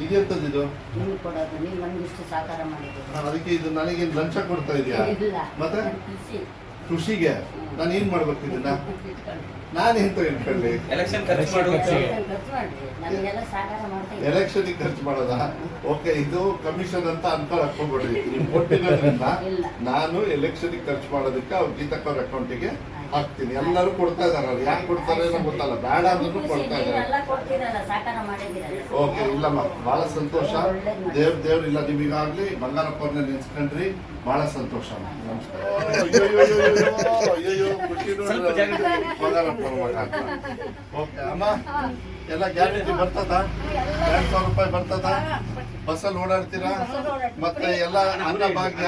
ಇದೆಂತದ್ದು ಇದು? ನೀವು ಕೊಡೋದು ನೀವು ನಮ್ಗಿಷ್ಟು ಸಹಕಾರ ಮಾಡಿದ್ದೀರಿ ನಾನು ಅದಕ್ಕೆ ಇದು ನನಗೆ ಲಂಚ ಕೊಡ್ತಾ ಇದೆಯಾ? ಇಲ್ಲ. ಮತ್ತೆ? ಕೃಷಿಗೆ? ನಾನು ಏನ್ ಮಾಡ್ಬೇಕು ಇದನ್ನ? ನಾನು ಎಂತ ಹೇಳ್ಕೊಳ್ಳಿ? ಎಲೆಕ್ಷನ್ ಖರ್ಚು ಮಾಡೋದ ಖರ್ಚು ಮಾಡ್ರಿ ನಮಗೆಲ್ಲ ಸಹಕಾರ ಮಾಡ್ತಾ ಇದ್ದೀರಿ. ಎಲೆಕ್ಷನ್ಗೆ ಖರ್ಚು ಮಾಡೋದಾ? ಓಕೆ ಇದು ಕಮಿಷನ್ ಅಂತ ಅಂತ ಹಾಕೊಂಡ್ಬಿಡ್ರಿ ನೀವು ಕೊಟ್ಟಿರೋದ್ರಿಂದ ನಾನು ಎಲೆಕ್ಷನ್ ಖರ್ಚು ಮಾಡೋದಕ್ಕೆ ಅವ್ರ ಗೀತಕ್ಕ ಅಕೌಂಟಿಗೆ ಹಾಕ್ತೀನಿ. ಎಲ್ಲರೂ ಕೊಡ್ತಾ ಇದಾರೆ ಯಾಕೆ ಕೊಡ್ತಾರೆ ಏನೋ ಗೊತ್ತಲ್ಲ. ಬೇಡ ಅಂದ್ರೂ ಕೊಡ್ತಾ ಇದ್ದಾರೆ. ಓಕೆ ಇಲ್ಲಮ್ಮ. ಬಹಳ ಸಂತೋಷ. ದೇವ್ರ ದೇವ್ರ ಇಲ್ಲ ನಿಮಗಾಗ್ಲಿ. ಬಂಗಾರಪ್ಪ ಅವ್ರನ್ನ ನೆನ್ಸ್ಕೊಂಡ್ರಿ. ಬಹಳ ಸಂತೋಷ ನಮಸ್ಕಾರ. ಅಯ್ಯೋ, ಅಯ್ಯೋ, ಅಯ್ಯೋ, ಅಯ್ಯೋ, ಖುಷಿ ನೋಡ್ರಿ. ಸ್ವಲ್ಪ ಜಾಗ ಬಂಗಾರಪ್ಪ ಅವ್ರ ಅಂತ. ಓಕೆ ಅಮ್ಮ. ಎಲ್ಲ ಗ್ಯಾರಂಟಿ ಬರ್ತದ? ಎರಡ್ ಸಾವಿರ ರೂಪಾಯಿ ಬರ್ತದ? ಬಸ್ಸಲ್ಲಿ ಓಡಾಡ್ತೀರಾ? ಮತ್ತೆ ಎಲ್ಲ ಅನ್ನ ಭಾಗ್ಯ?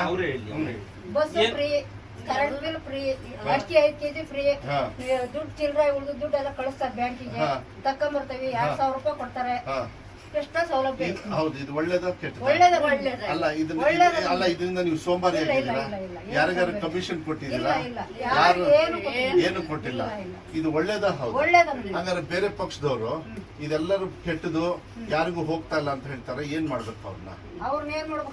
ಕರೆಂಟ್ ಬಿಲ್ ಫ್ರೀ ಅಕ್ಕಿ ಐದು ಕೆಜಿ ಫ್ರೀ ಹಾ. ದುಡ್ಡು ಚಿಲ್ಲರೆ ಉಳಿದ ದುಡ್ಡು ಎಲ್ಲ ಕಳಿಸ್ತಾರೆ ಬ್ಯಾಂಕಿಗೆ ಹಾ. ತಕೊಂಬರ್ತೀವಿ ಎರಡ್ ಸಾವಿರ ರೂಪಾಯಿ ಕೊಡ್ತಾರೆ. ಹಾ. ಎಷ್ಟೋ ಸೌಲಭ್ಯ ಇದು- ಹೌದು ಇದು ಒಳ್ಳೇದ ಕೆಟ್ಟ ಒಳ್ಳೇದ ಒಳ್ಳೇದು? ಅಲ್ಲ ಇದನ್ನ ಒಳ್ಳೇದು. ಅಲ್ಲ ಇದರಿಂದ ನೀವು ಸೋಮಾರಿ ಇಲ್ಲ, ಇಲ್ಲ, ಆಗಿದ್ದೀರಾ ಇಲ್ಲ, ಇಲ್ಲ. ಯಾರಿಗಾರು ಕಮಿಷನ್ ಕೊಟ್ಟಿದ್ದೀರಾ? ಇಲ್ಲ, ಇಲ್ಲ. ಯಾರು ಯಾರು ಏನು ಕೊಟ್ಟಿಲ್ಲ. ಏನು ಕೊಟ್ಟಿಲ್ಲ. ಇಲ್ಲ, ಇಲ್ಲ. ಇದು ಒಳ್ಳೇದ? ಹೌದು. ಒಳ್ಳೇದನ್ರಿ ಹಂಗಾರೆ ಬೇರೆ ಪಕ್ಷದವರು ಇದೆಲ್ಲರೂ ಕೆಟ್ಟದು ಯಾರಿಗೂ ಹೋಗ್ತಾ ಇಲ್ಲ ಅಂತ ಹೇಳ್ತಾರೆ ಏನ್ ಮಾಡ್ಬೇಕು ಅವ್ರನ್ನ? ಅವ್ರನ್ನ ಏನ್ ಮಾಡ್ಬೇಕು?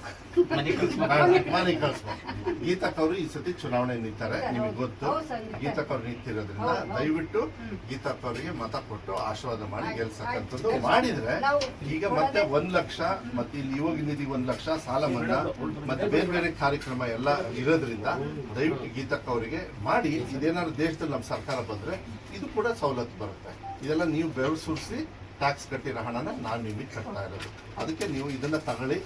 ಮನೆ ಕಳ್ಸ್ಬೇಕು. ಗೀತಕ್ ಅವರು ಈ ಸತಿ ಚುನಾವಣೆ ನಿಂತಾರೆ ನಿಮಗೆ ಗೊತ್ತು. ಹೌದು ಸರ್, ನಿಂತಾರೆ. ಗೀತಕ್ ಅವ್ರು ನಿಂತಿರೋದ್ರಿಂದ ಹೌದು, ಹೌದು. ದಯವಿಟ್ಟು ಗೀತಕ್ ಅವರಿಗೆ ಮತ ಕೊಟ್ಟು ಆಶೀರ್ವಾದ ಮಾಡಿ ಗೆಲ್ಸಕ್ಕಂಥದ್ದು ಮಾಡಿದ್ರೆ ನಾವು ಈಗ ಮತ್ತೆ ಒಂದ್ ಲಕ್ಷ, ಮತ್ತೆ ಇಲ್ಲಿ ಯುವ ನಿಧಿ ಒಂದ್ ಲಕ್ಷ ಸಾಲ ಮನ್ನಾ, ಮತ್ತೆ ಬೇರೆ ಬೇರೆ ಕಾರ್ಯಕ್ರಮ ಎಲ್ಲ ಇರೋದ್ರಿಂದ ದಯವಿಟ್ಟು ಗೀತಕ್ಕ ಅವರಿಗೆ ಮಾಡಿ, ಇದೇನಾದ್ರು ದೇಶದಲ್ಲಿ ನಮ್ಮ ಸರ್ಕಾರ ಬಂದ್ರೆ ಇದು ಕೂಡ ಸವಲತ್ತು ಬರುತ್ತೆ. ಇದೆಲ್ಲ ನೀವು ಬೆವರು ಸುರಿಸಿ ಟ್ಯಾಕ್ಸ್ ಕಟ್ಟಿರೋ ಹಣನ ನಾನು ನಿಮಗೆ ಕಟ್ತಾ ಇರೋದು. ಅದಕ್ಕೆ ನೀವು ಇದನ್ನ ತಗೊಳ್ಳಿ,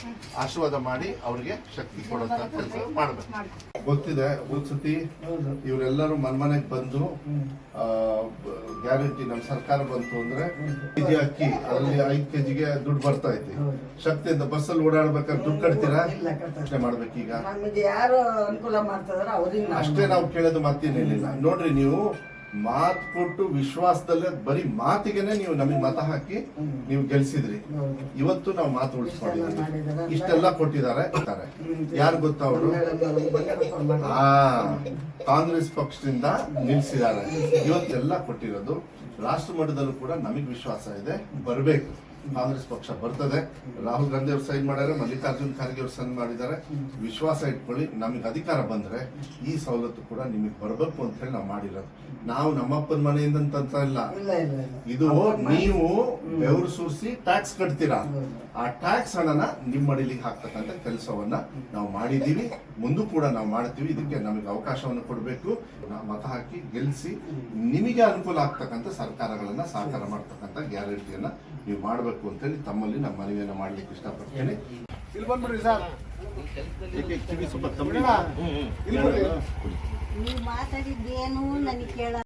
ಆಶೀರ್ವಾದ ಮಾಡಿ ಅವರಿಗೆ ಶಕ್ತಿ ಕೊಡುವಂತ ಕೆಲಸ ಮಾಡಬೇಕು. ಗೊತ್ತಿದೆ, ಒಂದ್ಸತಿ ಇವರೆಲ್ಲರೂ ಮನ್ಮನೆಗೆ ಬಂದು ಗ್ಯಾರಂಟಿ ನಮ್ಮ ಸರ್ಕಾರ ಬಂತು ಅಂದ್ರೆ ಕೆಜಿ ಅಕ್ಕಿ ಅದರಲ್ಲಿ ಐದು ಕೆಜಿಗೆ ದುಡ್ಡು ಬರ್ತಾ ಐತಿ. ಶಕ್ತಿಯಿಂದ ಬಸ್ಸಲ್ಲಿ ಓಡಾಡ್ಬೇಕಾದ್ರೆ ದುಡ್ಡು ಕಟ್ತೀರಾ? ಪ್ರಶ್ನೆ ಮಾಡ್ಬೇಕೀಗ ನಮಗೆ ಯಾರು ಅನುಕೂಲ ಮಾಡ್ತಿದಾರ ಅವ್ರಿಗೆ ಅಷ್ಟೇ ನಾವು ಕೇಳೋದು ಮತ್ತೇನಿಲ್ಲ ನೋಡ್ರಿ ನೀವು ಮಾತು ಕೊಟ್ಟು ವಿಶ್ವಾಸದಲ್ಲೇ ಬರೀ ಮಾತಿಗೆನೆ ನೀವು ನಮಗೆ ಮತ ಹಾಕಿ ನೀವು ಗೆಲ್ಸಿದ್ರಿ. ಇವತ್ತು ನಾವು ಮಾತು ಉಳಿಸ್ಕೊಂಡಿದ್ದೀವಿ. ಇಷ್ಟೆಲ್ಲ ಕೊಟ್ಟಿದ್ದಾರೆ. ಯಾರು ಗೊತ್ತಾ ಅವರು? ಆ ಕಾಂಗ್ರೆಸ್ ಪಕ್ಷದಿಂದ ನಿಲ್ಸಿದ್ದಾರೆ. ಇವತ್ತೆಲ್ಲ ಕೊಟ್ಟಿರೋದು ರಾಷ್ಟ್ರ ಮಟ್ಟದಲ್ಲೂ ಕೂಡ ನಮಗೆ ವಿಶ್ವಾಸ ಇದೆ. ಬರಬೇಕು. ಕಾಂಗ್ರೆಸ್ ಪಕ್ಷ ಬರ್ತದೆ. ರಾಹುಲ್ ಗಾಂಧಿ ಅವರು ಸೈನ್ ಮಾಡಿದ್ರೆ ಮಲ್ಲಿಕಾರ್ಜುನ್ ಖರ್ಗೆ ಅವರು ಸೈನ್ ಮಾಡಿದ್ದಾರೆ ವಿಶ್ವಾಸ ಇಟ್ಕೊಳ್ಳಿ ನಮಗೆ ಅಧಿಕಾರ ಬಂದ್ರೆ ಈ ಸವಲತ್ತು ಕೂಡ ನಿಮಗೆ ಬರಬೇಕು ಅಂತ ಹೇಳಿ ನಾವು ಮಾಡಿರೋದು. ನಾವು ನಮ್ಮಪ್ಪನ ಮನೆಯಿಂದ ಅಂತ ಇಲ್ಲ. ಇದು ನೀವು ಬೆವರು ಸುರಿಸಿ ಟ್ಯಾಕ್ಸ್ ಕಟ್ತೀರಾ? ಆ ಟ್ಯಾಕ್ಸ್ ಹಣನ ನಿಮ್ಮ ಮಡಿಲಿಗೆ ಹಾಕ್ತಕ್ಕಂಥ ಕೆಲಸವನ್ನ ನಾವು ಮಾಡಿದೀವಿ. ಮುಂದೂ ಕೂಡ ನಾವು ಮಾಡ್ತೀವಿ. ಇದಕ್ಕೆ ನಮಗೆ ಅವಕಾಶವನ್ನು ಕೊಡಬೇಕು. ನಾವು ಮತ ಹಾಕಿ ಗೆಲ್ಲಿಸಿ ನಿಮಗೆ ಅನುಕೂಲ ಆಗ್ತಕ್ಕಂಥ ಸರ್ಕಾರಗಳನ್ನ ಸಹಕಾರ ಮಾಡ್ತಕ್ಕಂಥ ಗ್ಯಾರಂಟಿಯನ್ನ ನೀವು ಮಾಡಬೇಕು ಅಂತೇಳಿ ತಮ್ಮಲ್ಲಿ ನಮ್ಮ ಮನವಿಯನ್ನು ಮಾಡ್ಲಿಕ್ಕೆ ಇಷ್ಟಪಡ್ತೇನೆ. ಇಲ್ಲಿ ಬಂದ್ಬಿಡ್ರಿ ಸರ್. ನೀವು ಮಾತಾಡಿದ್ದೇನು ನನಗೆ ಕೇಳ